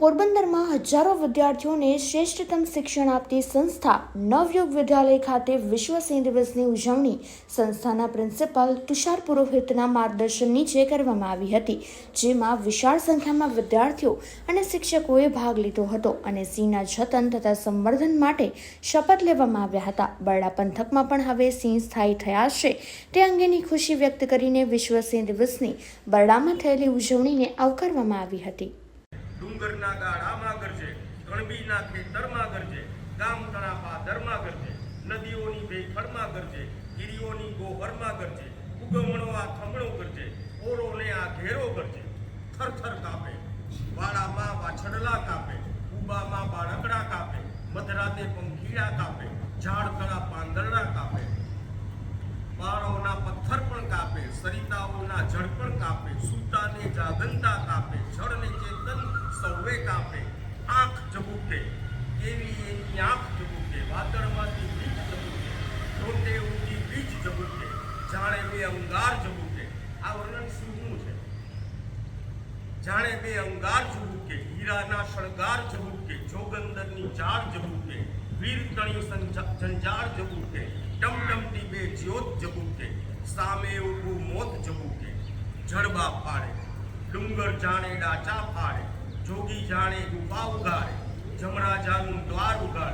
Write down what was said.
પોરબંદરમાં હજારો વિદ્યાર્થીઓને શ્રેષ્ઠતમ શિક્ષણ આપતી સંસ્થા નવયુગ વિદ્યાલય ખાતે વિશ્વ સિંહ દિવસની ઉજવણી સંસ્થાના પ્રિન્સિપાલ તુષાર પુરોહિતના માર્ગદર્શન નીચે કરવામાં આવી હતી, જેમાં વિશાળ સંખ્યામાં વિદ્યાર્થીઓ અને શિક્ષકોએ ભાગ લીધો હતો અને સિંહના જતન તથા સંવર્ધન માટે શપથ લેવામાં આવ્યા હતા. બરડા પંથકમાં પણ હવે સિંહ સ્થાયી થયા છે તે અંગેની ખુશી વ્યક્ત કરીને વિશ્વ સિંહ દિવસની બરડામાં થયેલી ઉજવણીને આવકારવામાં આવી હતી. ડુંગરના ગાળામાં ગરજે, કણબીના ખેતરમાં ગરજે, ગામ તણા પાદરમાં ગરજે, નદીઓની ભેખડમાં ગરજે, ગીરીઓની ગોહરમાં ગરજે, ઉગમણો આ થમણો ગરજે ઓળોને આ ઘેરો ગરજે. થરથર કાપે, વાડામાં વાછડલા કાપે ઉબામાં બાળકડા કાપે, મધરાતે પંખીડા કાપે ઝાડ તળા પાંદરડા કાપે. બાળોના પથ્થર પણ કાપે, સરિતાઓના જળ પણ કાપે આંખ ઝબૂકે એવી એની આંખ ઝબૂકે વાદળમાંથી બીજ ઝબૂકે રોટે ઊંચી બીજ ઝબૂકે જાણે બે અંગાર ઝબૂકે આ વર્ણન શું છે? જાણે બે અંગાર ઝબૂકે હીરાના શણગાર ઝબૂકે જોગંદરની જાળ ઝબૂકે વીર તણી સંજા- જંજાળ ઝબૂકે ટમટમતી બે જ્યોત ઝબૂકે સામે ઊભું મોત ઝબૂકે જડબા ફાડે, ડુંગર જાણે ડાચા ફાડે જોગી જાણે ગુફા ઉગાડે. જમણા જાનું દ્વાર ઉગાડે.